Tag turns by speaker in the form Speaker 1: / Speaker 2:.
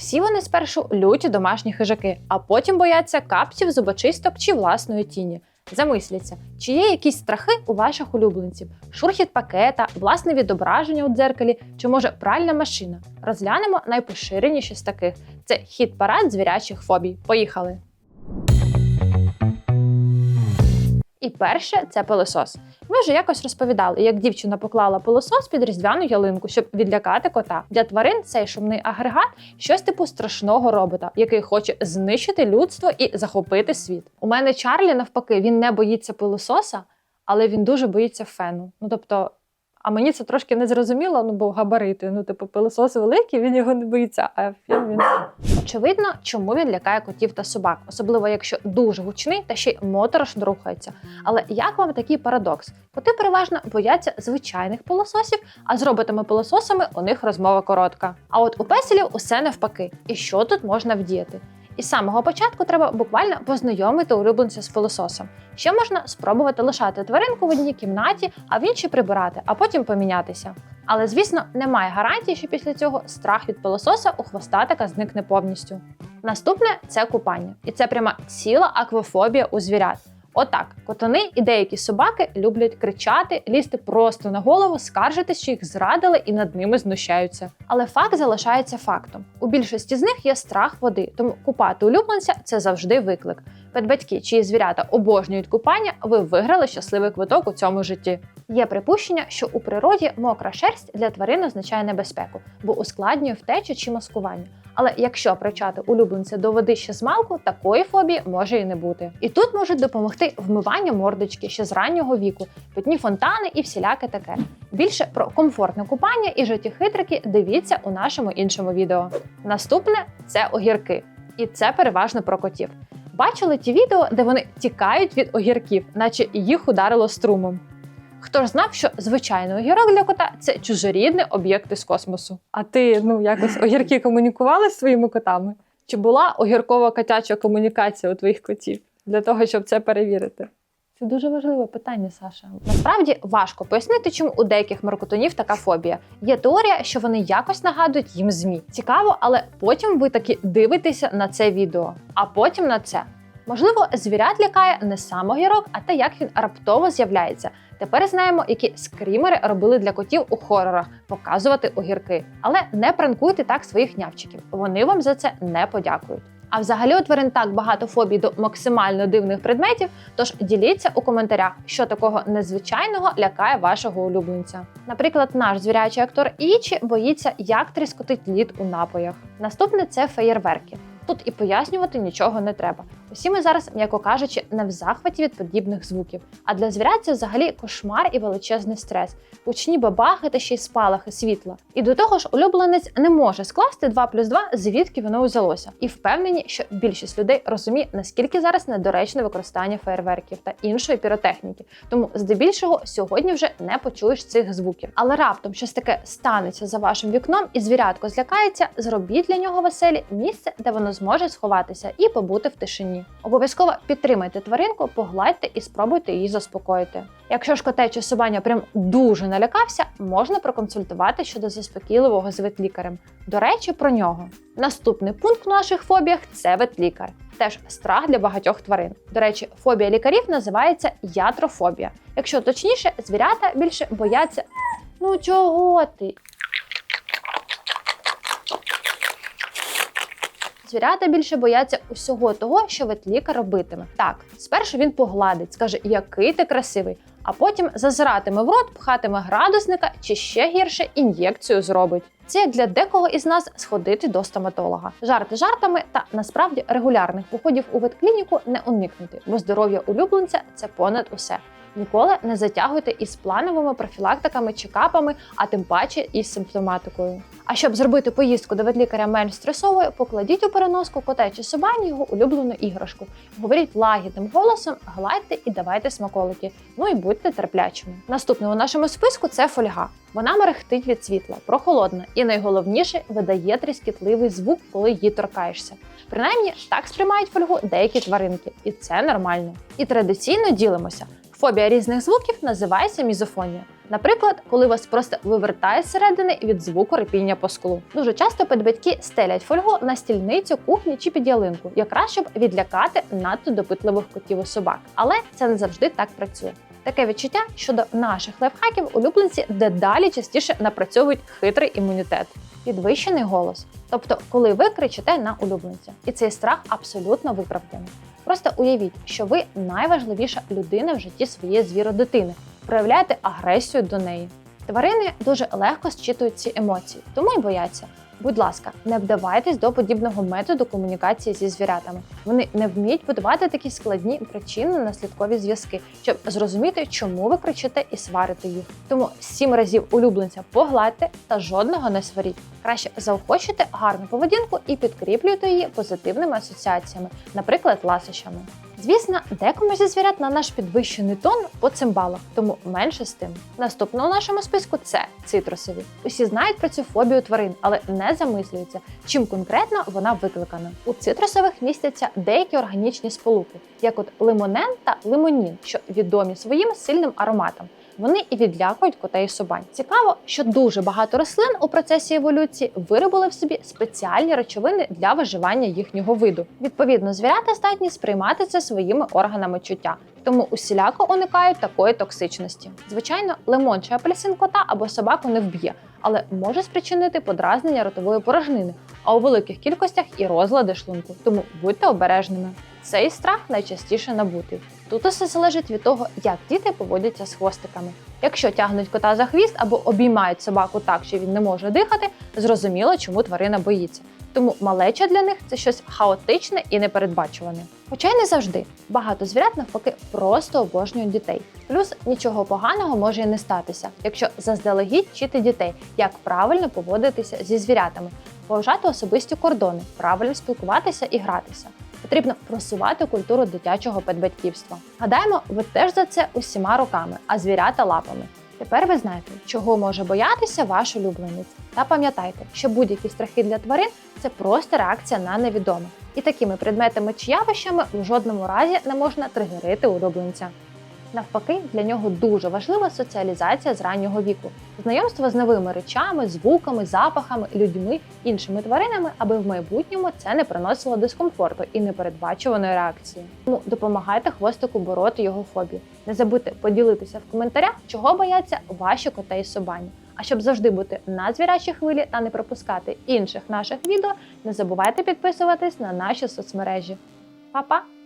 Speaker 1: Всі вони спершу люті домашні хижаки, а потім бояться капців, зубочисток чи власної тіні. Замисліться, чи є якісь страхи у ваших улюбленців, шурхіт пакета, власне відображення у дзеркалі, чи може пральна машина. Розглянемо найпоширеніші з таких: це хід парад звірячих фобій. Поїхали! І перше це пилосос. Ми вже якось розповідали, як дівчина поклала пилосос під різдвяну ялинку, щоб відлякати кота. Для тварин цей шумний агрегат щось типу страшного робота, який хоче знищити людство і захопити світ. У мене Чарлі навпаки, він не боїться пилососа, але він дуже боїться фену. Ну тобто. А мені це трошки не зрозуміло, ну бо габарити. Ну, типу, пилосос великий, він його не боїться, а фен він. Очевидно, чому він лякає котів та собак, особливо якщо дуже гучний та ще й моторошно рухається. Але як вам такий парадокс? Коти переважно бояться звичайних пилососів, а з роботами-пилососами у них розмова коротка. А от у песелів усе навпаки. І що тут можна вдіяти? І з самого початку треба буквально познайомити улюбленця з пилососом. Ще можна спробувати лишати тваринку в одній кімнаті, а в іншій прибирати, а потім помінятися. Але звісно, немає гарантії, що після цього страх від пилососа у хвостатика зникне повністю. Наступне це купання, і це пряма ціла аквафобія у звірят. Отак, котани і деякі собаки люблять кричати, лізти просто на голову, скаржитись, що їх зрадили і над ними знущаються. Але факт залишається фактом. У більшості з них є страх води, тому купати улюбленця це завжди виклик. Педбатьки, чиї звірята обожнюють купання, ви виграли щасливий квиток у цьому житті. Є припущення, що у природі мокра шерсть для тварин означає небезпеку, бо ускладнює втечу чи маскування. Але якщо причати улюбленця до води ще з малку, такої фобії може і не бути. І тут можуть допомогти вмивання мордочки ще з раннього віку, питні фонтани і всіляке таке. Більше про комфортне купання і життєхитрики дивіться у нашому іншому відео. Наступне це огірки, і це переважно про котів. Бачили ті відео, де вони тікають від огірків, наче їх ударило струмом. Хто ж знав, що звичайний огірок для кота це чужорідний об'єкт із космосу. А ти ну якось огірки комунікували з своїми котами? Чи була огіркова котяча комунікація у твоїх котів для того, щоб це перевірити? Це дуже важливе питання, Саша. Насправді важко пояснити, чому у деяких маркотонів така фобія. Є теорія, що вони якось нагадують їм змі. Цікаво, але потім ви таки дивитеся на це відео, а потім на це. Можливо, звірят лякає не сам огірок, а те, як він раптово з'являється. Тепер знаємо, які скрімери робили для котів у хорорах показувати огірки. Але не пранкуйте так своїх нявчиків. Вони вам за це не подякують. А взагалі у тварин так багато фобій до максимально дивних предметів. Тож діліться у коментарях, що такого незвичайного лякає вашого улюбленця. Наприклад, наш звірячий актор Ічі боїться, як тріскотить лід у напоях. Наступне це феєрверки. Тут і пояснювати нічого не треба. Усі ми зараз, м'яко кажучи, не в захваті від подібних звуків. А для звірят це взагалі кошмар і величезний стрес, гучні бабахи та ще й спалахи світла. І до того ж, улюбленець не може скласти 2 плюс 2, звідки воно взялося. І впевнені, що більшість людей розуміє, наскільки зараз недоречне використання фейерверків та іншої піротехніки. Тому здебільшого сьогодні вже не почуєш цих звуків. Але раптом щось таке станеться за вашим вікном, і звірятко злякається, зробіть для нього веселі місце, де воно зможе сховатися і побути в тишині. Обов'язково підтримайте тваринку, погладьте і спробуйте її заспокоїти. Якщо ж котече собаня прям дуже налякався, можна проконсультувати щодо заспокійливого з ветлікарем. До речі, про нього. Наступний пункт у наших фобіях це ветлікар. Теж страх для багатьох тварин. До речі, фобія лікарів називається ятрофобія. Якщо точніше, звірята більше бояться. Ну чого ти? Звірята більше бояться усього того, що ветлікар робитиме. Так, спершу він погладить, скаже, який ти красивий, а потім зазиратиме в рот, пхатиме градусника чи ще гірше ін'єкцію зробить. Це як для декого із нас сходити до стоматолога. Жарти жартами та насправді регулярних походів у ветклініку не уникнути, бо здоров'я улюбленця це понад усе. Ніколи не затягуйте із плановими профілактиками, чекапами, а тим паче із симптоматикою. А щоб зробити поїздку до ветлікаря менш стресовою, покладіть у переноску коте чи собані його улюблену іграшку. Говоріть лагідним голосом, гладьте і давайте смаколики. Ну і будьте терплячими. Наступне у нашому списку це фольга. Вона мерехтить від світла, прохолодна і найголовніше видає тріскітливий звук, коли її торкаєшся. Принаймні так сприймають фольгу деякі тваринки, і це нормально. І традиційно ділимося. Фобія різних звуків називається мізофонія. Наприклад, коли вас просто вивертає зсередини від звуку репіння по склу. Дуже часто педбатьки стелять фольгу на стільницю, кухні чи під ялинку, якраз щоб відлякати надто допитливих котів і собак. Але це не завжди так працює. Таке відчуття щодо наших лайфхаків улюбленці дедалі частіше напрацьовують хитрий імунітет. Підвищений голос, тобто коли ви кричите на улюбленця, і цей страх абсолютно виправданий. Просто уявіть, що ви найважливіша людина в житті своєї звіродитини, проявляєте агресію до неї. Тварини дуже легко зчитують ці емоції, тому й бояться. Будь ласка, не вдавайтесь до подібного методу комунікації зі звірятами. Вони не вміють будувати такі складні причинно-наслідкові зв'язки, щоб зрозуміти, чому ви кричите і сварите їх. Тому сім разів улюбленця погладьте та жодного не сваріть. Краще заохочуйте гарну поведінку і підкріплюйте її позитивними асоціаціями, наприклад, ласощами. Звісно, декому зі звірят на наш підвищений тон по цимбалах, тому менше з тим. Наступно у нашому списку це цитрусові. Усі знають про цю фобію тварин, але не замислюються, чим конкретно вона викликана. У цитрусових містяться деякі органічні сполуки, як от лимонен та лимонін, що відомі своїм сильним ароматом. Вони і відлякують котей і собань. Цікаво, що дуже багато рослин у процесі еволюції виробили в собі спеціальні речовини для виживання їхнього виду. Відповідно, звірята здатні сприймати це своїми органами чуття, тому усіляко уникають такої токсичності. Звичайно, лимон чи апельсин кота або собаку не вб'є, але може спричинити подразнення ротової порожнини, а у великих кількостях і розлади шлунку. Тому будьте обережними. Цей страх найчастіше набутий. Тут усе залежить від того, як діти поводяться з хвостиками. Якщо тягнуть кота за хвіст або обіймають собаку так, що він не може дихати, зрозуміло, чому тварина боїться. Тому малеча для них це щось хаотичне і непередбачуване. Хоча й не завжди. Багато звірят навпаки просто обожнюють дітей. Плюс нічого поганого може і не статися, якщо заздалегідь вчити дітей, як правильно поводитися зі звірятами, поважати особисті кордони, правильно спілкуватися і гратися. Потрібно просувати культуру дитячого педбатьківства. Гадаємо, ви теж за це усіма руками, а звірята лапами. Тепер ви знаєте, чого може боятися ваш улюбленець. Та пам'ятайте, що будь-які страхи для тварин це просто реакція на невідоме. І такими предметами чи явищами в жодному разі не можна тригерити улюбленця. Навпаки, для нього дуже важлива соціалізація з раннього віку, знайомство з новими речами, звуками, запахами, людьми, іншими тваринами, аби в майбутньому це не приносило дискомфорту і непередбачуваної реакції. Тому допомагайте хвостику бороти його фобію. Не забудьте поділитися в коментарях, чого бояться ваші коти і собані. А щоб завжди бути на звірячій хвилі та не пропускати інших наших відео, не забувайте підписуватись на наші соцмережі. Па-па!